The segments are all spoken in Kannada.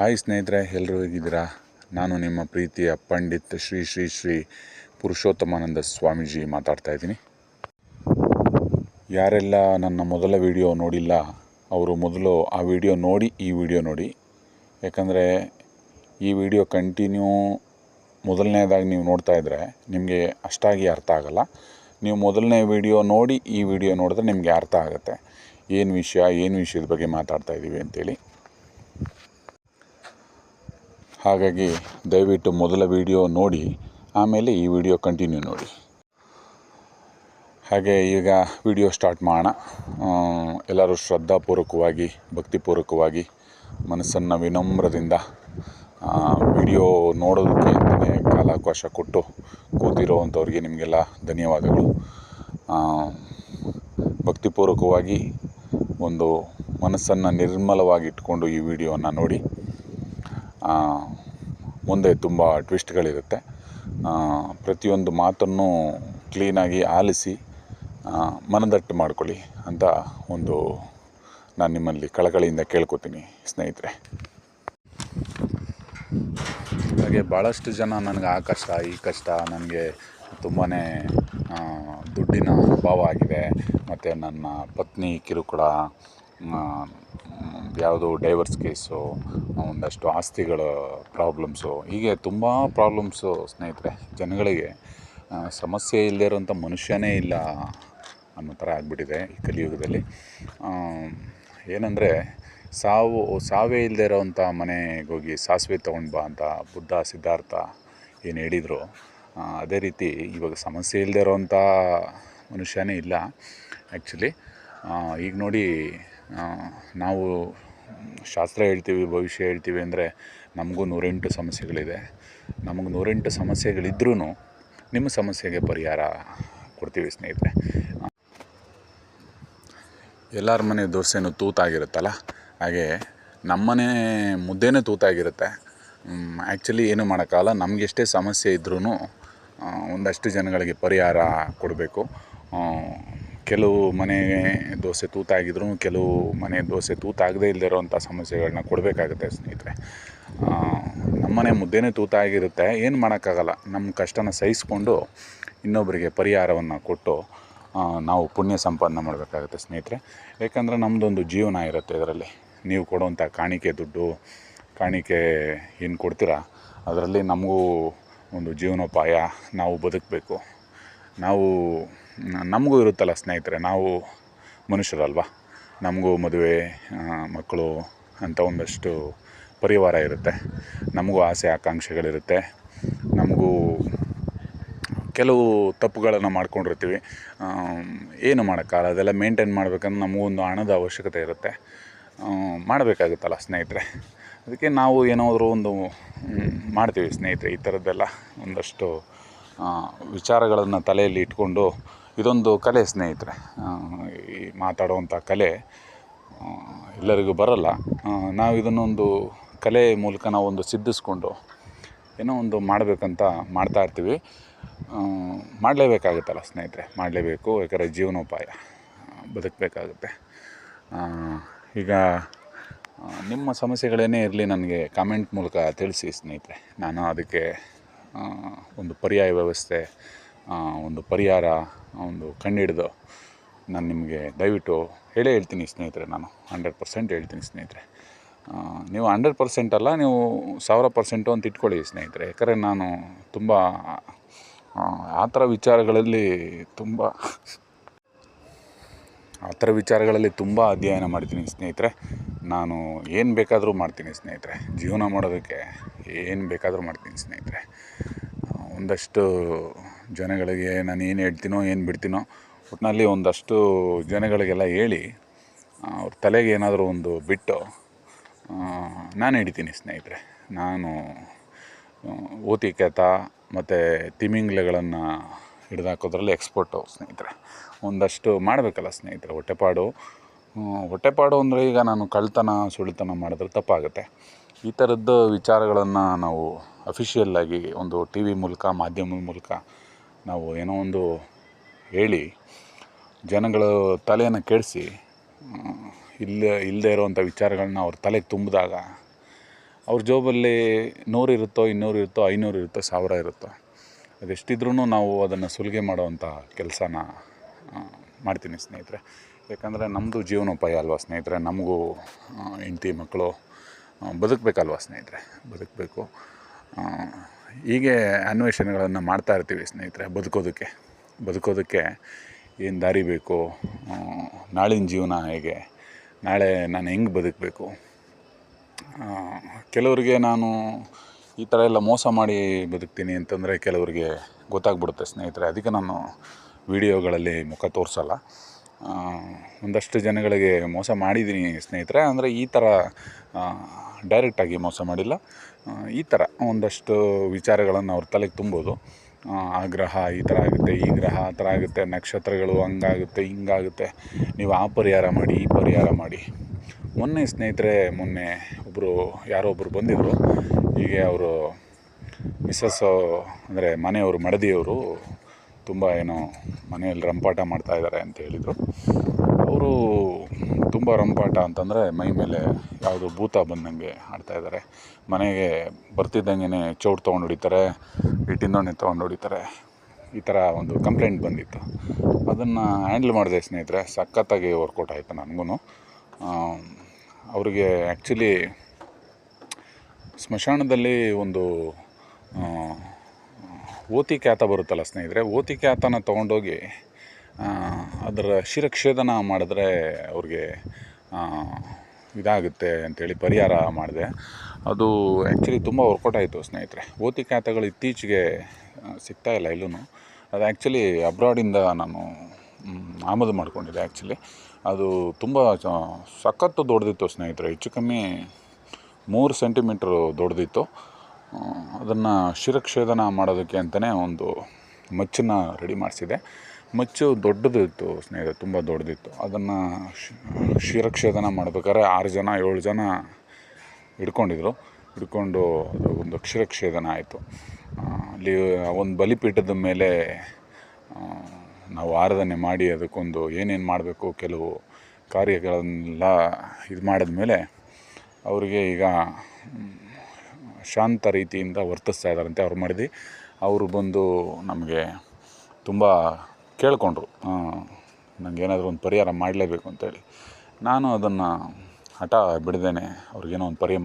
ಹಾಯ್ ಸ್ನೇಹಿತರೆ ಎಲ್ಲರೂ ಹೇಗಿದ್ದೀರಾ? ನಾನು ನಿಮ್ಮ ಪ್ರೀತಿಯ ಪಂಡಿತ್ ಶ್ರೀ ಶ್ರೀ ಶ್ರೀ ಪುರುಷೋತ್ತಮಾನಂದ ಸ್ವಾಮೀಜಿ ಮಾತಾಡ್ತಾ ಇದ್ದೀನಿ. ಯಾರೆಲ್ಲ ನನ್ನ ಮೊದಲ ವಿಡಿಯೋ ನೋಡಿಲ್ಲ, ಅವರು ಮೊದಲು ಆ ವಿಡಿಯೋ ನೋಡಿ, ಈ ವಿಡಿಯೋ ನೋಡಿ. ಯಾಕಂದರೆ, ಈ ವಿಡಿಯೋ ಕಂಟಿನ್ಯೂ ಮೊದಲನೇದಾಗಿ ನೀವು ನೋಡ್ತಾ ಇದ್ದರೆ ನಿಮಗೆ ಅಷ್ಟಾಗಿ ಅರ್ಥ ಆಗಲ್ಲ. ನೀವು ಮೊದಲನೇ ವಿಡಿಯೋ ನೋಡಿ, ಈ ವಿಡಿಯೋ ನೋಡಿದ್ರೆ ನಿಮಗೆ ಅರ್ಥ ಆಗುತ್ತೆ. ಏನು ವಿಷಯ, ಏನು ವಿಷಯದ ಬಗ್ಗೆ ಮಾತಾಡ್ತಾ ಇದ್ದೀವಿ ಅಂತೇಳಿ. ಹಾಗಾಗಿ ದಯವಿಟ್ಟು ಮೊದಲ ವಿಡಿಯೋ ನೋಡಿ, ಆಮೇಲೆ ಈ ವಿಡಿಯೋ ಕಂಟಿನ್ಯೂ ನೋಡಿ. ಹಾಗೆ ಈಗ ವಿಡಿಯೋ ಸ್ಟಾರ್ಟ್ ಮಾಡೋಣ. ಎಲ್ಲರೂ ಶ್ರದ್ಧಾಪೂರ್ವಕವಾಗಿ, ಭಕ್ತಿಪೂರ್ವಕವಾಗಿ ಮನಸ್ಸನ್ನು ವಿನಮ್ರದಿಂದ ವಿಡಿಯೋ ನೋಡೋದಕ್ಕೆ ಅಂತಲೇ ಕಾಲಾವಕಾಶ ಕೊಟ್ಟು ಕೂತಿರೋವಂಥವ್ರಿಗೆ ನಿಮಗೆಲ್ಲ ಧನ್ಯವಾದಗಳು. ಭಕ್ತಿಪೂರ್ವಕವಾಗಿ ಒಂದು ಮನಸ್ಸನ್ನು ನಿರ್ಮಲವಾಗಿ ಇಟ್ಕೊಂಡು ಈ ವಿಡಿಯೋವನ್ನು ನೋಡಿ. ಮುಂದೆ ತುಂಬ ಟ್ವಿಸ್ಟ್ಗಳಿರುತ್ತೆ ಪ್ರತಿಯೊಂದು ಮಾತನ್ನು ಕ್ಲೀನಾಗಿ ಆಲಿಸಿ ಮನದಟ್ಟು ಮಾಡ್ಕೊಳ್ಳಿ ಅಂತ ಒಂದು ನಾನು ನಿಮ್ಮಲ್ಲಿ ಕಳಕಳಿಯಿಂದ ಕೇಳ್ಕೊತೀನಿ ಸ್ನೇಹಿತರೆ. ಹಾಗೆ ಭಾಳಷ್ಟು ಜನ ನನಗೆ ಆ ಕಷ್ಟ, ಈ ಕಷ್ಟ ನನಗೆ ತುಂಬಾ ದುಡ್ಡಿನ ಅಭಾವ ಆಗಿದೆ. ಮತ್ತು ನನ್ನ ಪತ್ನಿ ಕಿರುಕುಳ ಯಾವುದು ಡೈವರ್ಸ್ ಕೇಸು ಒಂದಷ್ಟು ಆಸ್ತಿಗಳ ಪ್ರಾಬ್ಲಮ್ಸು ಹೀಗೆ ತುಂಬ ಪ್ರಾಬ್ಲಮ್ಸು ಸ್ನೇಹಿತರೆ, ಜನಗಳಿಗೆ ಸಮಸ್ಯೆ ಇಲ್ಲದೇ ಇರೋಂಥ ಮನುಷ್ಯನೇ ಇಲ್ಲ ಅನ್ನೋ ಥರ ಆಗಿಬಿಟ್ಟಿದೆ ಈ ಕಲಿಯುಗದಲ್ಲಿ. ಏನಂದರೆ, ಸಾವು, ಸಾವೇ ಇಲ್ಲದೇ ಇರೋವಂಥ ಮನೆಗೆ ಹೋಗಿ ಸಾಸಿವೆ ತೊಗೊಂಡು ಬಾ ಅಂತ ಬುದ್ಧ, ಸಿದ್ಧಾರ್ಥ ಏನು ಹೇಳಿದರು ಅದೇ ರೀತಿ ಇವಾಗ ಸಮಸ್ಯೆ ಇಲ್ಲದೆ ಇರೋವಂಥ ಮನುಷ್ಯನೇ ಇಲ್ಲ ಆ್ಯಕ್ಚುಲಿ ಈಗ ನೋಡಿ ನಾವು ಶಾಸ್ತ್ರ ಹೇಳ್ತೀವಿ, ಭವಿಷ್ಯ ಹೇಳ್ತೀವಿ ಅಂದರೆ ನಮಗೂ ನೂರೆಂಟು ಸಮಸ್ಯೆಗಳಿದೆ. ನಮಗೆ ನೂರೆಂಟು ಸಮಸ್ಯೆಗಳಿದ್ರೂ ನಿಮ್ಮ ಸಮಸ್ಯೆಗೆ ಪರಿಹಾರ ಕೊಡ್ತೀವಿ ಸ್ನೇಹಿತರೆ. ಎಲ್ಲರ ಮನೆ ದೋಸೆನೂ ತೂತಾಗಿರುತ್ತಲ್ಲ? ಹಾಗೆ ನಮ್ಮನೆ ಮುದ್ದೆನೇ ತೂತಾಗಿರುತ್ತೆ. ಆ್ಯಕ್ಚುಲಿ ಏನು ಮಾಡೋಕ್ಕಾಗಲ್ಲ ನಮಗೆಷ್ಟೇ ಸಮಸ್ಯೆ ಇದ್ರೂ ಒಂದಷ್ಟು ಜನಗಳಿಗೆ ಪರಿಹಾರ ಕೊಡಬೇಕು. ಕೆಲವು ಮನೆ ದೋಸೆ ತೂತಾಗಿದ್ರು ಕೆಲವು ಮನೆ ದೋಸೆ ತೂತಾಗದೇ ಇಲ್ಲದೆ ಇರೋವಂಥ ಸಮಸ್ಯೆಗಳನ್ನ ಕೊಡಬೇಕಾಗುತ್ತೆ ಸ್ನೇಹಿತರೆ. ನಮ್ಮನೆ ಮುದ್ದೆನೇ ತೂತಾಗಿರುತ್ತೆ, ಏನು ಮಾಡೋಕ್ಕಾಗಲ್ಲ. ನಮ್ಮ ಕಷ್ಟನ ಸಹಿಸ್ಕೊಂಡು ಇನ್ನೊಬ್ಬರಿಗೆ ಪರಿಹಾರವನ್ನು ಕೊಟ್ಟು ನಾವು ಪುಣ್ಯ ಸಂಪಾದನೆ ಮಾಡಬೇಕಾಗುತ್ತೆ ಸ್ನೇಹಿತರೆ. ಯಾಕಂದರೆ ನಮ್ಮದೊಂದು ಜೀವನ ಇರುತ್ತೆ ಇದರಲ್ಲಿ. ನೀವು ಕೊಡುವಂಥ ಕಾಣಿಕೆ ದುಡ್ಡು, ಕಾಣಿಕೆ ಏನು ಕೊಡ್ತೀರಾ? ಅದರಲ್ಲಿ ನಮಗೂ ಒಂದು ಜೀವನೋಪಾಯ, ನಾವು ಬದುಕಬೇಕು. ನಾವು ನಮಗೂ ಇರುತ್ತಲ್ಲ ಸ್ನೇಹಿತರೆ, ನಾವು ಮನುಷ್ಯರಲ್ವಾ? ನಮಗೂ ಮದುವೆ ಮಕ್ಕಳು ಅಂತ ಒಂದಷ್ಟು ಪರಿವಾರ ಇರುತ್ತೆ. ನಮಗೂ ಆಸೆ, ಆಕಾಂಕ್ಷೆಗಳಿರುತ್ತೆ. ನಮಗೂ ಕೆಲವು ತಪ್ಪುಗಳನ್ನು ಮಾಡ್ಕೊಂಡಿರ್ತೀವಿ. ಏನು ಮಾಡೋಕ್ಕಾಗಲ್ಲ, ಅದೆಲ್ಲ ಮೇಂಟೈನ್ ಮಾಡ್ಬೇಕಂದ್ರೆ ನಮಗೊಂದು ಹಣದ ಅವಶ್ಯಕತೆ ಇರುತ್ತೆ. ಮಾಡಬೇಕಾಗುತ್ತಲ್ಲ ಸ್ನೇಹಿತರೆ. ಅದಕ್ಕೆ ನಾವು ಏನಾದರೂ ಒಂದು ಮಾಡ್ತೀವಿ ಸ್ನೇಹಿತರೆ, ಈ ಥರದ್ದೆಲ್ಲ ಒಂದಷ್ಟು ವಿಚಾರಗಳನ್ನು ತಲೆಯಲ್ಲಿ ಇಟ್ಕೊಂಡು ಇದೊಂದು ಕಲೆ, ಸ್ನೇಹಿತರೆ. ಈ ಮಾತಾಡುವಂಥ ಕಲೆ ಎಲ್ಲರಿಗೂ ಬರಲ್ಲ. ನಾವು ಇದನ್ನೊಂದು ಕಲೆ ಮೂಲಕ ನಾವೊಂದು ಸಿದ್ಧಿಸ್ಕೊಂಡು ಏನೋ ಒಂದು ಮಾಡಬೇಕಂತ ಮಾಡ್ತಾ ಇರ್ತೀವಿ. ಮಾಡಲೇಬೇಕಾಗುತ್ತಲ್ಲ ಸ್ನೇಹಿತರೆ? ಮಾಡಲೇಬೇಕು, ಯಾಕಂದರೆ ಜೀವನೋಪಾಯ ಬದುಕಬೇಕಾಗುತ್ತೆ. ಈಗ ನಿಮ್ಮ ಸಮಸ್ಯೆಗಳೇನೇ ಇರಲಿ ನನಗೆ ಕಾಮೆಂಟ್ ಮೂಲಕ ತಿಳಿಸಿ ಸ್ನೇಹಿತರೆ. ನಾನು ಅದಕ್ಕೆ ಒಂದು ಪರ್ಯಾಯ ವ್ಯವಸ್ಥೆ ಒಂದು ಪರಿಹಾರ ಒಂದು ಕಂಡುಹಿಡ್ದು ನಾನು ನಿಮಗೆ ದಯವಿಟ್ಟು ಹೇಳೇ ಹೇಳ್ತೀನಿ ಸ್ನೇಹಿತರೆ ನಾನು ಹಂಡ್ರೆಡ್ ಪರ್ಸೆಂಟ್ ಹೇಳ್ತೀನಿ ಸ್ನೇಹಿತರೆ. ನೀವು ಹಂಡ್ರೆಡ್ ಪರ್ಸೆಂಟ್ ಅಲ್ಲ ನೀವು ಸಾವಿರ ಪರ್ಸೆಂಟು ಅಂತ ಇಟ್ಕೊಳ್ಳಿ ಸ್ನೇಹಿತರೆ. ಯಾಕಂದರೆ ನಾನು ತುಂಬ ಆ, ಥರ ವಿಚಾರಗಳಲ್ಲಿ ತುಂಬ ಆ ಥರ ವಿಚಾರಗಳಲ್ಲಿ ತುಂಬ ಅಧ್ಯಯನ ಮಾಡ್ತೀನಿ ಸ್ನೇಹಿತರೆ. ನಾನು ಏನು ಬೇಕಾದರೂ ಮಾಡ್ತೀನಿ ಸ್ನೇಹಿತರೆ. ಜೀವನ ಮಾಡೋದಕ್ಕೆ ಏನು ಬೇಕಾದರೂ ಮಾಡ್ತೀನಿ ಸ್ನೇಹಿತರೆ. ಒಂದಷ್ಟು ಜನಗಳಿಗೆ ನಾನು ಏನು ಹೇಳ್ತೀನೋ, ಏನು ಬಿಡ್ತೀನೋ ಒಟ್ಟಿನಲ್ಲಿ ಒಂದಷ್ಟು ಜನಗಳಿಗೆಲ್ಲ ಹೇಳಿ ಅವ್ರ ತಲೆಗೆ ಏನಾದರೂ ಒಂದು ಬಿಟ್ಟು ನಾನು ಹಿಡಿತೀನಿ ಸ್ನೇಹಿತರೆ. ನಾನು ಊತಿಕೆತ ಮತ್ತು ತಿಮಿಂಗ್ಲೆಗಳನ್ನು ಹಿಡಿದಾಕೋದ್ರಲ್ಲಿ ಎಕ್ಸ್ಪರ್ಟು ಸ್ನೇಹಿತರೆ. ಒಂದಷ್ಟು ಮಾಡಬೇಕಲ್ಲ ಸ್ನೇಹಿತರೆ, ಹೊಟ್ಟೆಪಾಡು. ಹೊಟ್ಟೆಪಾಡು ಅಂದರೆ ಈಗ ನಾನು ಕಳ್ತನ, ಸುಳಿತನ ಮಾಡಿದ್ರೆ ತಪ್ಪಾಗುತ್ತೆ. ಈ ಥರದ್ದು ವಿಚಾರಗಳನ್ನು ನಾವು ಅಫಿಷಿಯಲ್ಲಾಗಿ ಒಂದು ಟಿ ವಿ ಮೂಲಕ, ಮಾಧ್ಯಮದ ಮೂಲಕ ನಾವು ಏನೋ ಒಂದು ಹೇಳಿ ಜನಗಳ ತಲೆಯನ್ನು ಕೆಡಿಸಿ ಇಲ್ಲ ಇಲ್ಲದೆ ಇರೋವಂಥ ವಿಚಾರಗಳನ್ನ ಅವ್ರ ತಲೆಗೆ ತುಂಬಿದಾಗ ಅವ್ರ ಜೋಬಲ್ಲಿ ನೂರು ಇರುತ್ತೋ, ಇನ್ನೂರು ಇರುತ್ತೋ, ಐನೂರು ಇರುತ್ತೋ, ಸಾವಿರ ಇರುತ್ತೋ ಅದೆಷ್ಟಿದ್ರೂ ನಾವು ಅದನ್ನು ಸುಲಿಗೆ ಮಾಡೋವಂಥ ಕೆಲಸನ ಮಾಡ್ತೀನಿ ಸ್ನೇಹಿತರೆ. ಯಾಕಂದರೆ ನಮ್ಮದು ಜೀವನೋಪಾಯ ಅಲ್ವಾ ಸ್ನೇಹಿತರೆ? ನಮಗೂ ಹೆಂಡತಿ ಮಕ್ಕಳು ಬದುಕಬೇಕಲ್ವಾ ಬದುಕಬೇಕಲ್ವ ಸ್ನೇಹಿತರೆ? ಬದುಕಬೇಕು. ಹೀಗೆ ಅನ್ವೇಷಣೆಗಳನ್ನು ಮಾಡ್ತಾ ಇರ್ತೀವಿ ಸ್ನೇಹಿತರೆ, ಬದುಕೋದಕ್ಕೆ. ಬದುಕೋದಕ್ಕೆ ಏನು ದಾರಿ ಬೇಕು? ನಾಳಿನ ಜೀವನ ಹೇಗೆ? ನಾಳೆ ನಾನು ಹೆಂಗೆ ಬದುಕಬೇಕು? ಕೆಲವರಿಗೆ ನಾನು ಈ ಥರ ಎಲ್ಲ ಮೋಸ ಮಾಡಿ ಬದುಕ್ತೀನಿ ಅಂತಂದರೆ ಕೆಲವರಿಗೆ ಗೊತ್ತಾಗ್ಬಿಡುತ್ತೆ ಸ್ನೇಹಿತರೆ. ಅದಕ್ಕೆ ನಾನು ವಿಡಿಯೋಗಳಲ್ಲಿ ಮುಖ ತೋರಿಸಲ್ಲ. ಒಂದಷ್ಟು ಜನಗಳಿಗೆ ಮೋಸ ಮಾಡಿದ್ದೀನಿ ಸ್ನೇಹಿತರೆ. ಅಂದರೆ ಈ ಥರ ಡೈರೆಕ್ಟಾಗಿ ಮೋಸ ಮಾಡಿಲ್ಲ. ಈ ಥರ ಒಂದಷ್ಟು ವಿಚಾರಗಳನ್ನು ಅವ್ರ ತಲೆಗೆ ತುಂಬೋದು. ಆ, ಗ್ರಹ ಈ ಥರ ಆಗುತ್ತೆ ಈ ಗ್ರಹ ಆ ಥರ ಆಗುತ್ತೆ ನಕ್ಷತ್ರಗಳು ಹಂಗಾಗುತ್ತೆ ಹಿಂಗಾಗುತ್ತೆ. ನೀವು ಆ ಪರಿಹಾರ ಮಾಡಿ ಈ ಪರಿಹಾರ ಮಾಡಿ. ಮೊನ್ನೆ ಸ್ನೇಹಿತರೆ ಮೊನ್ನೆ ಒಬ್ಬರು ಯಾರೋ ಒಬ್ಬರು ಬಂದಿದ್ದರು ಹೀಗೆ ಅವರು ಮಿಸ್ಸಸ್ಸು ಅಂದರೆ ಮನೆಯವರು ಮಡದಿಯವರು ತುಂಬ ಏನೋ ಮನೆಯಲ್ಲಿ ರಂಪಾಟ ಮಾಡ್ತಾ ಇದ್ದಾರೆ ಅಂತ ಹೇಳಿದರು. ಅವರು ತುಂಬ ರಂಪಾಟ ಅಂತಂದರೆ ಮೈ ಮೇಲೆ ಯಾವುದು ಭೂತ ಬಂದಂಗೆ ಆಡ್ತಾ ಇದ್ದಾರೆ. ಮನೆಗೆ ಬರ್ತಿದ್ದಂಗೆ ಚೌಟ್ ತೊಗೊಂಡು ಹೊಡಿತಾರೆ ಇಟ್ಟಿಂದೊಣ್ಣೆ ತೊಗೊಂಡು ಹೊಡಿತಾರೆ. ಈ ಥರ ಒಂದು ಕಂಪ್ಲೇಂಟ್ ಬಂದಿತ್ತು. ಅದನ್ನು ಹ್ಯಾಂಡ್ಲ್ ಮಾಡಿದೆ ಸ್ನೇಹಿತರೆ, ಸಖತ್ತಾಗಿ ವರ್ಕೌಟ್ ಆಯಿತು ನನಗೂ ಅವರಿಗೆ ಆ್ಯಕ್ಚುಲಿ ಸ್ಮಶಾನದಲ್ಲಿ ಒಂದು ಓತಿ ಖ್ಯಾತ ಬರುತ್ತಲ್ಲ ಸ್ನೇಹಿತರೆ, ಓತಿ ಖ್ಯಾತನ ತೊಗೊಂಡೋಗಿ ಅದರ ಶಿರಕ್ಷೇದನ ಮಾಡಿದ್ರೆ ಅವ್ರಿಗೆ ಇದಾಗುತ್ತೆ ಅಂಥೇಳಿ ಪರಿಹಾರ ಮಾಡಿದೆ. ಅದು ಆ್ಯಕ್ಚುಲಿ ತುಂಬ ವರ್ಕೌಟ್ ಆಯಿತು ಸ್ನೇಹಿತರೆ. ಓತಿ ಖ್ಯಾತಗಳು ಇತ್ತೀಚೆಗೆ ಆ, ಸಿಗ್ತಾ ಇಲ್ಲ ಅದು ಆ್ಯಕ್ಚುಲಿ ಅಬ್ರಾಡಿಂದ ನಾನು ಆಮದು ಮಾಡಿಕೊಂಡಿದ್ದೆ ಆ್ಯಕ್ಚುಲಿ ಅದು ತುಂಬ ಸಖತ್ತು ದೊಡ್ಡದಿತ್ತು ಸ್ನೇಹಿತರೆ. ಹೆಚ್ಚು ಕಮ್ಮಿ ಮೂರು ಸೆಂಟಿಮೀಟ್ರು ದೊಡ್ಡದಿತ್ತು ಅದನ್ನು ಶಿರಕ್ಷೇದನ ಮಾಡೋದಕ್ಕೆ ಅಂತಲೇ ಒಂದು ಮಚ್ಚನ್ನು ರೆಡಿ ಮಾಡಿಸಿದೆ. ಮಚ್ಚು ದೊಡ್ಡದಿತ್ತು ಸ್ನೇಹಿತ ತುಂಬ ದೊಡ್ಡದಿತ್ತು. ಅದನ್ನು ಶಿರಕ್ಷೇದನ ಮಾಡ್ಬೇಕಾದ್ರೆ ಆರು ಜನ, ಏಳು ಜನ ಹಿಡ್ಕೊಂಡಿದ್ರು. ಹಿಡ್ಕೊಂಡು ಅದು ಒಂದು ಕ್ಷೀರಕ್ಷೇದನ ಆಯಿತು. ಅಲ್ಲಿ ಒಂದು ಬಲಿಪೀಠದ ಮೇಲೆ ನಾವು ಆರಾಧನೆ ಮಾಡಿ ಅದಕ್ಕೊಂದು ಏನೇನು ಮಾಡಬೇಕು, ಕೆಲವು ಕಾರ್ಯಗಳನ್ನೆಲ್ಲ ಇದು ಮಾಡಿದ ಮೇಲೆ ಅವರಿಗೆ ಈಗ ಶಾಂತ ರೀತಿಯಿಂದ ವರ್ತಿಸ್ತಾ ಇದ್ದಾರಂತೆ ಅವ್ರು ಮಾಡಿದ್ವಿ. ಅವರು ಬಂದು ನಮಗೆ ತುಂಬ ಕೇಳಿಕೊಂಡ್ರು. ನನಗೇನಾದರೂ ಒಂದು ಪರಿಹಾರ ಮಾಡಲೇಬೇಕು ಅಂತೇಳಿ ನಾನು ಅದನ್ನು ಹಠ ಬಿಡದೇನೆ ಅವ್ರಿಗೇನೋ ಒಂದು ಪರಿಹ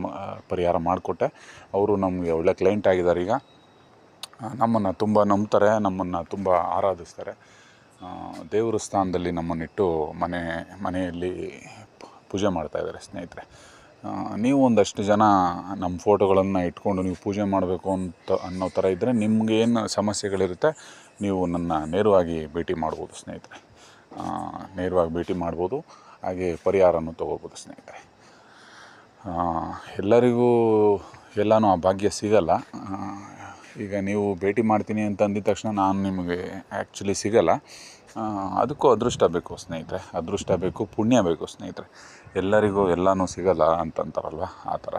ಪರಿಹಾರ ಮಾಡಿಕೊಟ್ಟೆ. ಅವರು ನಮಗೆ ಒಳ್ಳೆ ಕ್ಲೈಂಟ್ ಆಗಿದ್ದಾರೆ ಈಗ. ನಮ್ಮನ್ನು ತುಂಬ ನಂಬ್ತಾರೆ, ನಮ್ಮನ್ನು ತುಂಬ ಆರಾಧಿಸ್ತಾರೆ. ದೇವರ ಸ್ಥಾನದಲ್ಲಿ ನಮ್ಮನ್ನಿಟ್ಟು ಮನೆ, ಮನೆಯಲ್ಲಿ ಪೂಜೆ ಮಾಡ್ತಾಯಿದ್ದಾರೆ ಸ್ನೇಹಿತರೆ. ನೀವು ಒಂದಷ್ಟು ಜನ ನಮ್ಮ ಫೋಟೋಗಳನ್ನು ಇಟ್ಕೊಂಡು ನೀವು ಪೂಜೆ ಮಾಡಬೇಕು ಅಂತ ಅನ್ನೋ ಥರ ಇದ್ದರೆ ನಿಮಗೇನು ಸಮಸ್ಯೆಗಳಿರುತ್ತೆ ನೀವು ನನ್ನ ನೇರವಾಗಿ ಭೇಟಿ ಮಾಡ್ಬೋದು ಸ್ನೇಹಿತರೆ. ನೇರವಾಗಿ ಭೇಟಿ ಮಾಡ್ಬೋದು, ಹಾಗೆ ಪರಿಹಾರನೂ ತೊಗೋಬೋದು ಸ್ನೇಹಿತರೆ. ಎಲ್ಲರಿಗೂ ಎಲ್ಲನೂ ಆ ಭಾಗ್ಯ ಸಿಗಲ್ಲ. ಈಗ ನೀವು ಭೇಟಿ ಮಾಡ್ತೀನಿ ಅಂತ ಅಂದಿದ ತಕ್ಷಣ ನಾನು ನಿಮಗೆ ಆ್ಯಕ್ಚುಲಿ ಸಿಗಲ್ಲ. ಅದಕ್ಕೂ ಅದೃಷ್ಟ ಬೇಕು ಸ್ನೇಹಿತರೆ. ಅದೃಷ್ಟ ಬೇಕು, ಪುಣ್ಯ ಬೇಕು ಸ್ನೇಹಿತರೆ. ಎಲ್ಲರಿಗೂ ಎಲ್ಲನೂ ಸಿಗಲ್ಲ ಅಂತಂತಾರಲ್ವ? ಆ ಥರ.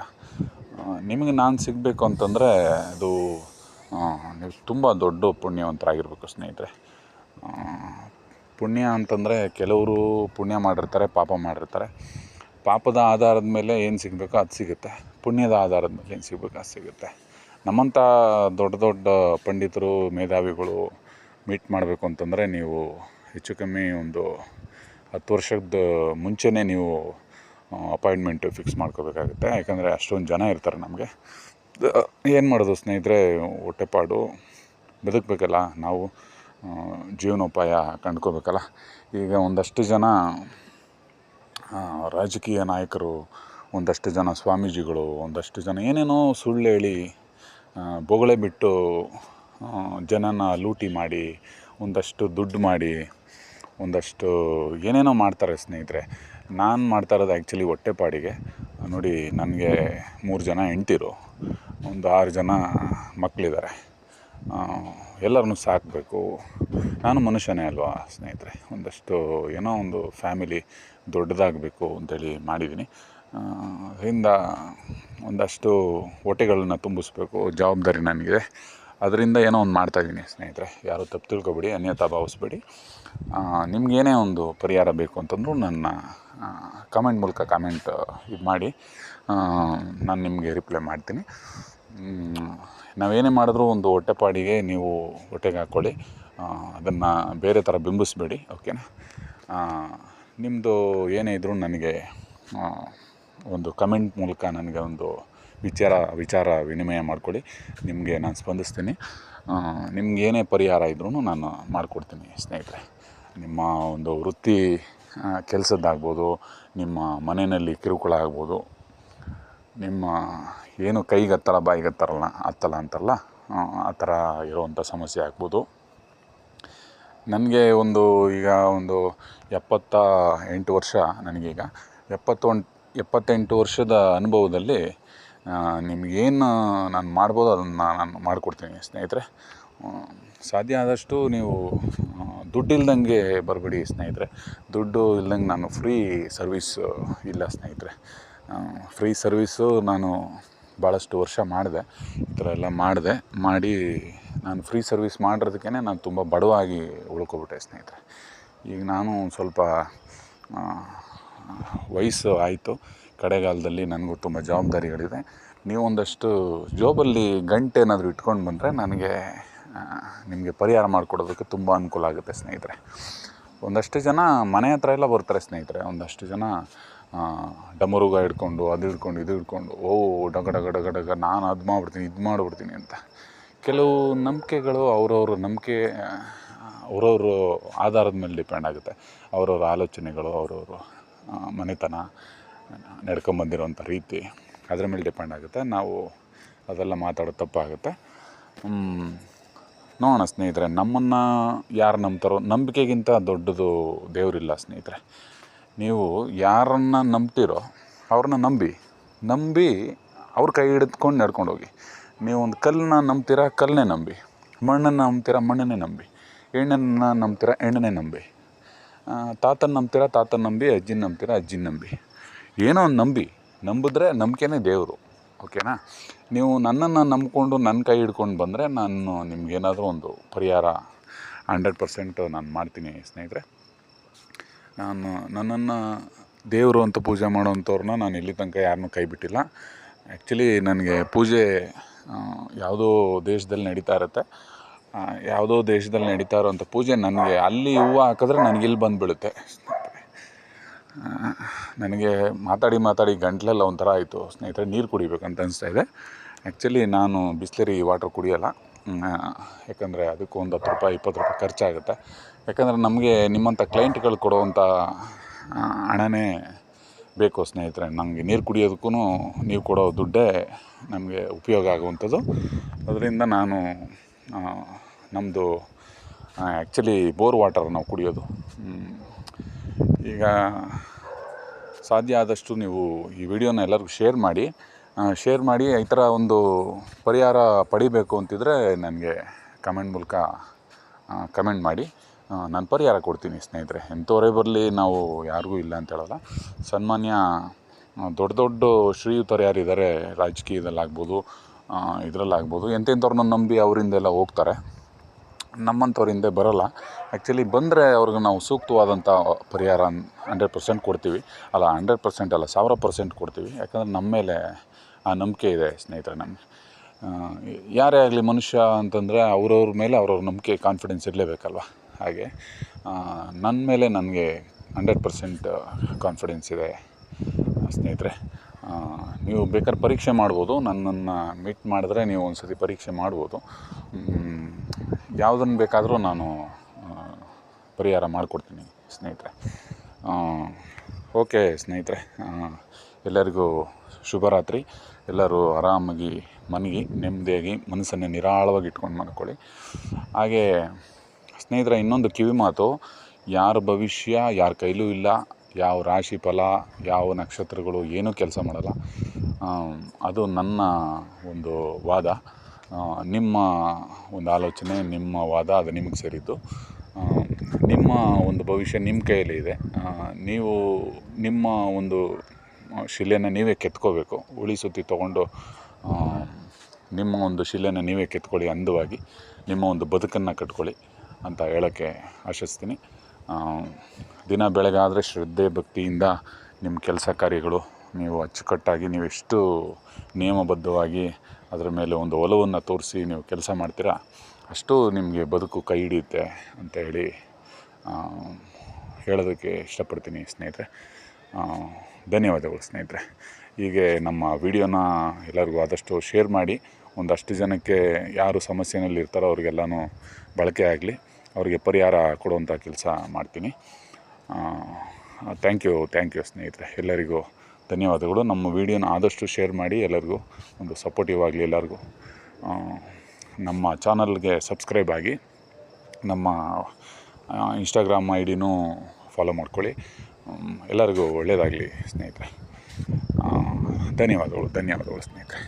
ನಿಮಗೆ ನಾನು ಸಿಗಬೇಕು ಅಂತಂದರೆ ಅದು ನೀವು ತುಂಬ ದೊಡ್ಡ ಪುಣ್ಯವಂತರಾಗಿರ್ಬೇಕು ಸ್ನೇಹಿತರೆ. ಪುಣ್ಯ ಅಂತಂದರೆ ಕೆಲವರು ಪುಣ್ಯ ಮಾಡಿರ್ತಾರೆ, ಪಾಪ ಮಾಡಿರ್ತಾರೆ. ಪಾಪದ ಆಧಾರದ ಮೇಲೆ ಏನು ಸಿಗಬೇಕೋ ಅದು ಸಿಗುತ್ತೆ. ಪುಣ್ಯದ ಆಧಾರದ ಮೇಲೆ ಏನು ಸಿಗಬೇಕು ಅದು ಸಿಗುತ್ತೆ. ನಮ್ಮಂಥ ದೊಡ್ಡ ದೊಡ್ಡ ಪಂಡಿತರು, ಮೇಧಾವಿಗಳು ಮೀಟ್ ಮಾಡಬೇಕು ಅಂತಂದರೆ ನೀವು ಹೆಚ್ಚು ಕಮ್ಮಿ ಒಂದು ಹತ್ತು ವರ್ಷದ ಮುಂಚೆನೇ ನೀವು ಅಪಾಯಿಂಟ್ಮೆಂಟು ಫಿಕ್ಸ್ ಮಾಡ್ಕೋಬೇಕಾಗುತ್ತೆ. ಯಾಕಂದರೆ ಅಷ್ಟೊಂದು ಜನ ಇರ್ತಾರೆ ನಮಗೆ. ಏನು ಮಾಡೋದು ಸ್ನೇಹಿತರೆ ಹೊಟ್ಟೆಪಾಡು ಬದುಕಬೇಕಲ್ಲ ನಾವು ಜೀವನೋಪಾಯ ಕಂಡ್ಕೋಬೇಕಲ್ಲ. ಈಗ ಒಂದಷ್ಟು ಜನ ರಾಜಕೀಯ ನಾಯಕರು, ಒಂದಷ್ಟು ಜನ ಸ್ವಾಮೀಜಿಗಳು, ಒಂದಷ್ಟು ಜನ ಏನೇನೋ ಸುಳ್ಳು ಹೇಳಿ ಬೊಗಳೆ ಬಿಟ್ಟು ಜನನ ಲೂಟಿ ಮಾಡಿ, ಒಂದಷ್ಟು ದುಡ್ಡು ಮಾಡಿ, ಒಂದಷ್ಟು ಏನೇನೋ ಮಾಡ್ತಾರೆ ಸ್ನೇಹಿತರೆ. ನಾನು ಮಾಡ್ತಾ ಇರೋದು ಆ್ಯಕ್ಚುಲಿ ಹೊಟ್ಟೆಪಾಡಿಗೆ ನೋಡಿ, ನನಗೆ ಮೂರು ಜನ ಹೆಂಡ್ತಿರು. ಒಂದು ಆರು ಜನ ಮಕ್ಕಳಿದ್ದಾರೆ ಎಲ್ಲರನ್ನೂ ಸಾಕಬೇಕು. ನಾನು ಮನುಷ್ಯನೇ ಅಲ್ವಾ ಸ್ನೇಹಿತರೆ? ಒಂದಷ್ಟು ಏನೋ ಒಂದು ಫ್ಯಾಮಿಲಿ ದೊಡ್ಡದಾಗಬೇಕು ಅಂತೇಳಿ ಮಾಡಿದ್ದೀನಿ ಅದರಿಂದ ಒಂದಷ್ಟು ಹೊಟ್ಟೆಗಳನ್ನ ತುಂಬಿಸ್ಬೇಕು, ಜವಾಬ್ದಾರಿ ನನಗಿದೆ. ಅದರಿಂದ ಏನೋ ಒಂದು ಮಾಡ್ತಾಯಿದ್ದೀನಿ ಸ್ನೇಹಿತರೆ. ಯಾರು ತಪ್ಪು ತಿಳ್ಕೊಬೇಡಿ ಅನ್ಯತಾ ಭಾವಿಸ್ಬೇಡಿ. ನಿಮಗೇನೇ ಒಂದು ಪರಿಹಾರ ಬೇಕು ಅಂತಂದರೂ ನನ್ನ ಕಮೆಂಟ್ ಮೂಲಕ ಕಾಮೆಂಟ್ ಇದು ಮಾಡಿ ನಾನು ನಿಮಗೆ ರಿಪ್ಲೈ ಮಾಡ್ತೀನಿ. ನಾವೇನೇ ಮಾಡಿದ್ರೂ ಒಂದು ಹೊಟ್ಟೆಪಾಡಿಗೆ ನೀವು ಹೊಟ್ಟೆಗೆ ಹಾಕ್ಕೊಳ್ಳಿ ಅದನ್ನು ಬೇರೆ ಥರ ಬಿಂಬಿಸ್ಬೇಡಿ ಓಕೆನಾ ನಿಮ್ಮದು ಏನೇ ಇದ್ದರೂ ನನಗೆ ಒಂದು ಕಮೆಂಟ್ ಮೂಲಕ ನನಗೆ ಒಂದು ವಿಚಾರ ವಿಚಾರ ವಿನಿಮಯ ಮಾಡಿಕೊಳ್ಳಿ ನಿಮಗೆ ನಾನು ಸ್ಪಂದಿಸ್ತೀನಿ. ನಿಮ್ಗೆ ಏನೇ ಪರಿಹಾರ ಇದ್ರೂ ನಾನು ಮಾಡಿಕೊಡ್ತೀನಿ ಸ್ನೇಹಿತರೆ. ನಿಮ್ಮ ಒಂದು ವೃತ್ತಿ ಕೆಲಸದ್ದಾಗ್ಬೋದು ನಿಮ್ಮ ಮನೆಯಲ್ಲಿ ಕಿರುಕುಳ ಆಗ್ಬೋದು ನಿಮ್ಮ ಏನು ಕೈಗೆ ಹತ್ತಲ್ಲ ಬಾಯಿಗೆ ಹತ್ತಾರಲ್ಲ ಹತ್ತಲ್ಲ ಅಂತಲ್ಲ ಆ, ಥರ ಇರುವಂಥ ಸಮಸ್ಯೆ ಆಗ್ಬೋದು. ನನಗೆ ಒಂದು ಈಗ ಒಂದು ಎಪ್ಪತ್ತ ಎಂಟು ವರ್ಷ ನನಗೀಗ ಎಪ್ಪತ್ತೊಂದು ಎಪ್ಪತ್ತೆಂಟು ವರ್ಷದ ಅನುಭವದಲ್ಲಿ ನಿಮಗೇನು ನಾನು ಮಾಡ್ಬೋದು ಅದನ್ನು ನಾನು ಮಾಡಿಕೊಡ್ತೀನಿ ಸ್ನೇಹಿತರೆ. ಸಾಧ್ಯ ಆದಷ್ಟು ನೀವು ದುಡ್ಡು ಇಲ್ದಂಗೆ ಬರಬೇಡಿ ಸ್ನೇಹಿತರೆ. ದುಡ್ಡು ಇಲ್ದಂಗೆ ನಾನು ಫ್ರೀ ಸರ್ವೀಸು ಇಲ್ಲ ಸ್ನೇಹಿತರೆ. ಫ್ರೀ ಸರ್ವೀಸು ನಾನು ಭಾಳಷ್ಟು ವರ್ಷ ಮಾಡಿದೆ. ಈ ಥರ ಎಲ್ಲ ಮಾಡಿದೆ. ಮಾಡಿ ನಾನು ಫ್ರೀ ಸರ್ವಿಸ್ ಮಾಡಿರೋದಕ್ಕೇ ನಾನು ತುಂಬ ಬಡವಾಗಿ ಉಳ್ಕೊಬಿಟ್ಟೆ ಸ್ನೇಹಿತರೆ. ಈಗ ನಾನು ಸ್ವಲ್ಪ ವಯಸ್ಸು ಆಯಿತು. ಕಡೆಗಾಲದಲ್ಲಿ ನನಗೂ ತುಂಬ ಜವಾಬ್ದಾರಿಗಳಿದೆ. ನೀವು ಒಂದಷ್ಟು ಜೋಬಲ್ಲಿ ಗಂಟೆ ಏನಾದರೂ ಇಟ್ಕೊಂಡು ಬಂದರೆ ನನಗೆ ನಿಮಗೆ ಪರಿಹಾರ ಮಾಡಿಕೊಡೋದಕ್ಕೆ ತುಂಬ ಅನುಕೂಲ ಆಗುತ್ತೆ ಸ್ನೇಹಿತರೆ. ಒಂದಷ್ಟು ಜನ ಮನೆ ಹತ್ರ ಎಲ್ಲ ಬರ್ತಾರೆ ಸ್ನೇಹಿತರೆ. ಒಂದಷ್ಟು ಜನ ಡಮರುಗ ಹಿಡ್ಕೊಂಡು, ಅದು ಹಿಡ್ಕೊಂಡು, ಇದು ಹಿಡ್ಕೊಂಡು, ಓ ಡಗ ಡಗ ಡಗ ಡಗ ನಾನು ಅದು ಮಾಡ್ಬಿಡ್ತೀನಿ, ಇದು ಮಾಡಿಬಿಡ್ತೀನಿ ಅಂತ. ಕೆಲವು ನಂಬಿಕೆಗಳು ಅವರವ್ರ ನಂಬಿಕೆ ಅವ್ರವ್ರ ಆಧಾರದ ಮೇಲೆ ಡಿಪೆಂಡ್ ಆಗುತ್ತೆ. ಅವರವ್ರ ಆಲೋಚನೆಗಳು, ಅವರವ್ರ ಮನೆತನ ನಡ್ಕೊಂಬಂದಿರೋಂಥ ರೀತಿ ಅದರ ಮೇಲೆ ಡಿಪೆಂಡ್ ಆಗುತ್ತೆ. ನಾವು ಅದೆಲ್ಲ ಮಾತಾಡೋದು ತಪ್ಪಾಗುತ್ತೆ. ನೋಡೋಣ ಸ್ನೇಹಿತರೆ, ನಮ್ಮನ್ನು ಯಾರು ನಂಬ್ತಾರೋ, ನಂಬಿಕೆಗಿಂತ ದೊಡ್ಡದು ದೇವರಿಲ್ಲ ಸ್ನೇಹಿತರೆ. ನೀವು ಯಾರನ್ನು ನಂಬ್ತಿರೋ ಅವ್ರನ್ನ ನಂಬಿ ನಂಬಿ ಅವ್ರ ಕೈ ಹಿಡಿದ್ಕೊಂಡು ನಡ್ಕೊಂಡು ಹೋಗಿ ನೀವು ಒಂದು ಕಲ್ಲನ್ನ ನಂಬ್ತೀರಾ, ಕಲ್ಲನ್ನೇ ನಂಬಿ. ಮಣ್ಣನ್ನು ನಂಬ್ತೀರಾ, ಮಣ್ಣನ್ನೇ ನಂಬಿ. ಎಣ್ಣೆನ ನಂಬ್ತೀರಾ ಎಣ್ಣೆನೇ ನಂಬಿ. ತಾತನ ನಂಬ್ತೀರಾ ತಾತನ ನಂಬಿ, ಅಜ್ಜಿನ ನಂಬ್ತೀರಾ, ಅಜ್ಜಿನ ನಂಬಿ. ಏನೋ ಒಂದು ನಂಬಿ. ನಂಬಿದ್ರೆ ನಂಬಿಕೆನೇ ದೇವರು. ಓಕೆನಾ? ನೀವು ನನ್ನನ್ನು ನಂಬಿಕೊಂಡು ನನ್ನ ಕೈ ಹಿಡ್ಕೊಂಡು ಬಂದರೆ ನಾನು ನಿಮಗೇನಾದರೂ ಒಂದು ಪರಿಹಾರ ಹಂಡ್ರೆಡ್ ಪರ್ಸೆಂಟ್ ನಾನು ಮಾಡ್ತೀನಿ ಸ್ನೇಹಿತರೆ. ನಾನು ನನ್ನನ್ನು ದೇವರು ಅಂತ ಪೂಜೆ ಮಾಡೋವಂಥವ್ರನ್ನ ನಾನು ಇಲ್ಲಿ ತನಕ ಯಾರನ್ನೂ ಕೈ ಬಿಟ್ಟಿಲ್ಲ. ಆ್ಯಕ್ಚುಲಿ ನನಗೆ ಪೂಜೆ ಯಾವುದೋ ದೇಶದಲ್ಲಿ ನಡೀತಾ ಇರುತ್ತೆ. ಯಾವುದೋ ದೇಶದಲ್ಲಿ ನಡೀತಾ ಇರೋವಂಥ ಪೂಜೆ ನನಗೆ ಅಲ್ಲಿ ಹೂವು ಹಾಕಿದ್ರೆ ನನಗೆ ಇಲ್ಲಿ ಬಂದುಬೀಳುತ್ತೆ ಆ, ನನಗೆ ಮಾತಾಡಿ ಮಾತಾಡಿ ಗಂಟ್ಲೆಲ್ಲ ಒಂಥರ ಆಯಿತು. ಸ್ನೇಹಿತರೆ, ನೀರು ಕುಡಿಬೇಕಂತ ಅನಿಸ್ತಾ ಇದೆ. ಆ್ಯಕ್ಚುಲಿ ನಾನು ಬಿಸ್ಲರಿ ವಾಟರ್ ಕುಡಿಯೋಲ್ಲ. ಯಾಕಂದರೆ ಅದಕ್ಕೂ ಒಂದು ಹತ್ತು ರೂಪಾಯಿ, ಇಪ್ಪತ್ತು ರೂಪಾಯಿ ಖರ್ಚಾಗುತ್ತೆ. ಯಾಕಂದರೆ ನಮಗೆ ನಿಮ್ಮಂಥ ಕ್ಲೈಂಟ್ಗಳು ಕೊಡುವಂಥ ಹಣನೇ ಬೇಕು ಸ್ನೇಹಿತರೆ. ನಮಗೆ ನೀರು ಕುಡಿಯೋದಕ್ಕೂ ನೀವು ಕೊಡೋ ದುಡ್ಡೇ ನಮಗೆ ಉಪಯೋಗ ಆಗುವಂಥದ್ದು. ಅದರಿಂದ ನಾನು ನಮ್ಮದು ಆ್ಯಕ್ಚುಲಿ ಬೋರ್ ವಾಟರ್ ನಾವು ಕುಡಿಯೋದು. ಈಗ ಸಾಧ್ಯ ಆದಷ್ಟು ನೀವು ಈ ವಿಡಿಯೋನ ಎಲ್ಲರಿಗೂ ಶೇರ್ ಮಾಡಿ. ಶೇರ್ ಮಾಡಿ ಈ ಥರ ಒಂದು ಪರಿಹಾರ ಪಡಿಬೇಕು ಅಂತಿದ್ರೆ ನನಗೆ ಕಮೆಂಟ್ ಮೂಲಕ ಕಮೆಂಟ್ ಮಾಡಿ. ನಾನು ಪರಿಹಾರ ಕೊಡ್ತೀನಿ ಸ್ನೇಹಿತರೆ. ಎಂಥವರೇ ಬರಲಿ, ನಾವು ಯಾರಿಗೂ ಇಲ್ಲ ಅಂತ ಹೇಳಲ್ಲ. ಸನ್ಮಾನ್ಯ ದೊಡ್ಡ ದೊಡ್ಡ ಶ್ರೀಯುತರು ಯಾರಿದ್ದಾರೆ ರಾಜಕೀಯದಲ್ಲಾಗ್ಬೋದು ಇದರಲ್ಲಾಗ್ಬೋದು ಎಂಥೆಂಥವ್ರನ್ನ ನಂಬಿ ಅವರಿಂದೆಲ್ಲ ಹೋಗ್ತಾರೆ. ನಮ್ಮಂಥವ್ರ ಹಿಂದೆ ಬರೋಲ್ಲ. ಆ್ಯಕ್ಚುಲಿ ಬಂದರೆ ಅವ್ರಿಗೆ ನಾವು ಸೂಕ್ತವಾದಂಥ ಪರಿಹಾರ ಹಂಡ್ರೆಡ್ ಪರ್ಸೆಂಟ್ ಕೊಡ್ತೀವಿ. ಅಲ್ಲ ಹಂಡ್ರೆಡ್ ಪರ್ಸೆಂಟ್ ಅಲ್ಲ, ಸಾವಿರ ಪರ್ಸೆಂಟ್ ಕೊಡ್ತೀವಿ. ಯಾಕಂದರೆ ನಮ್ಮ ಮೇಲೆ ಆ ನಂಬಿಕೆ ಇದೆ ಸ್ನೇಹಿತರೆ ನಮಗೆ. ಯಾರೇ ಆಗಲಿ ಮನುಷ್ಯ ಅಂತಂದರೆ ಅವ್ರವ್ರ ಮೇಲೆ ಅವ್ರವ್ರ ನಂಬಿಕೆ ಕಾನ್ಫಿಡೆನ್ಸ್ ಇರಲೇಬೇಕಲ್ವ? ಹಾಗೆ. ನನ್ನ ಮೇಲೆ ನನಗೆ ಹಂಡ್ರೆಡ್ ಪರ್ಸೆಂಟ್ ಕಾನ್ಫಿಡೆನ್ಸ್ ಇದೆ ಸ್ನೇಹಿತರೆ. ನೀವು ಬೇಕಾದ್ರೆ ಪರೀಕ್ಷೆ ಮಾಡ್ಬೋದು. ನನ್ನನ್ನು ಮೀಟ್ ಮಾಡಿದ್ರೆ ನೀವು ಒಂದು ಸರ್ತಿ ಪರೀಕ್ಷೆ ಮಾಡ್ಬೋದು. ಯಾವುದನ್ನು ಬೇಕಾದರೂ ನಾನು ಪರಿಹಾರ ಮಾಡಿಕೊಡ್ತೀನಿ ಸ್ನೇಹಿತರೆ. ಓಕೆ ಸ್ನೇಹಿತರೆ ಎಲ್ಲರಿಗೂ ಶುಭರಾತ್ರಿ. ಎಲ್ಲರೂ ಆರಾಮಾಗಿ ಮನಗಿ ನೆಮ್ಮದಿಯಾಗಿ, ಮನಸ್ಸನ್ನು ನಿರಾಳವಾಗಿ ಇಟ್ಕೊಂಡು ಮಲ್ಕೊಳ್ಳಿ. ಹಾಗೆ ಸ್ನೇಹಿತರೆ, ಇನ್ನೊಂದು ಕಿವಿ ಮಾತು ಯಾರ ಭವಿಷ್ಯ, ಯಾರ ಕೈಲೂ ಇಲ್ಲ ಯಾವ ರಾಶಿ ಫಲ, ಯಾವ ನಕ್ಷತ್ರಗಳು ಏನೂ ಕೆಲಸ ಮಾಡಲ್ಲ. ಅದು ನನ್ನ ಒಂದು ವಾದ. ನಿಮ್ಮ ಒಂದು ಆಲೋಚನೆ, ನಿಮ್ಮ ವಾದ ಅದು ನಿಮಗೆ ಸೇರಿದ್ದು. ನಿಮ್ಮ ಒಂದು ಭವಿಷ್ಯ ನಿಮ್ಮ ಕೈಯಲ್ಲಿ ಇದೆ. ನೀವು ನಿಮ್ಮ ಒಂದು ಶಿಲೆನ ನೀವೇ ಕೆತ್ಕೋಬೇಕು. ಉಳಿ ಸುತ್ತಿ ತೊಗೊಂಡು ನಿಮ್ಮ ಒಂದು ಶಿಲೆನ ನೀವೇ ಕೆತ್ಕೊಳ್ಳಿ ಅಂದವಾಗಿ, ನಿಮ್ಮ ಒಂದು ಬದುಕನ್ನು ಕಟ್ಕೊಳ್ಳಿ ಅಂತ ಹೇಳೋಕ್ಕೆ ಆಶಿಸ್ತೀನಿ. ದಿನ ಬೆಳಗಾದರೆ ಶ್ರದ್ಧೆ ಭಕ್ತಿಯಿಂದ ನಿಮ್ಮ ಕೆಲಸ ಕಾರ್ಯಗಳು ನೀವು ಅಚ್ಚುಕಟ್ಟಾಗಿ ನೀವೆಷ್ಟು ನಿಯಮಬದ್ಧವಾಗಿ ಅದರ ಮೇಲೆ ಒಂದು ಒಲವನ್ನು ತೋರಿಸಿ ನೀವು ಕೆಲಸ ಮಾಡ್ತೀರಾ, ಅಷ್ಟು ನಿಮಗೆ ಬದುಕು ಕೈ ಹಿಡಿಯುತ್ತೆ ಅಂತ ಹೇಳಿ ಹೇಳೋದಕ್ಕೆ ಇಷ್ಟಪಡ್ತೀನಿ ಸ್ನೇಹಿತರೆ. ಧನ್ಯವಾದಗಳು ಸ್ನೇಹಿತರೆ. ಹೀಗೆ ನಮ್ಮ ವಿಡಿಯೋನ ಎಲ್ಲರಿಗೂ ಆದಷ್ಟು ಶೇರ್ ಮಾಡಿ, ಒಂದಷ್ಟು ಜನಕ್ಕೆ ಯಾರು ಸಮಸ್ಯೆನಲ್ಲಿ ಇರ್ತಾರೋ ಅವ್ರಿಗೆಲ್ಲನೂ ಬಳಕೆ ಆಗಲಿ. ಅವರಿಗೆ ಪರಿಹಾರ ಕೊಡುವಂಥ ಕೆಲಸ ಮಾಡ್ತೀನಿ. ಥ್ಯಾಂಕ್ ಯು ಥ್ಯಾಂಕ್ ಯು ಸ್ನೇಹಿತರೆ. ಎಲ್ಲರಿಗೂ ಧನ್ಯವಾದಗಳು. ನಮ್ಮ ವಿಡಿಯೋನ ಆದಷ್ಟು ಶೇರ್ ಮಾಡಿ ಎಲ್ಲರಿಗೂ ಒಂದು ಸಪೋರ್ಟಿವ್ ಆಗಲಿ ಎಲ್ಲರಿಗೂ. ನಮ್ಮ ಚಾನಲ್ಗೆ ಸಬ್ಸ್ಕ್ರೈಬ್ ಆಗಿ ನಮ್ಮ ಇನ್ಸ್ಟಾಗ್ರಾಮ್ ಐ ಡಿನೂ ಫಾಲೋ ಮಾಡ್ಕೊಳ್ಳಿ. ಎಲ್ಲರಿಗೂ ಒಳ್ಳೆಯದಾಗಲಿ ಸ್ನೇಹಿತರೆ. ಧನ್ಯವಾದಗಳು ಧನ್ಯವಾದಗಳು ಸ್ನೇಹಿತರೆ.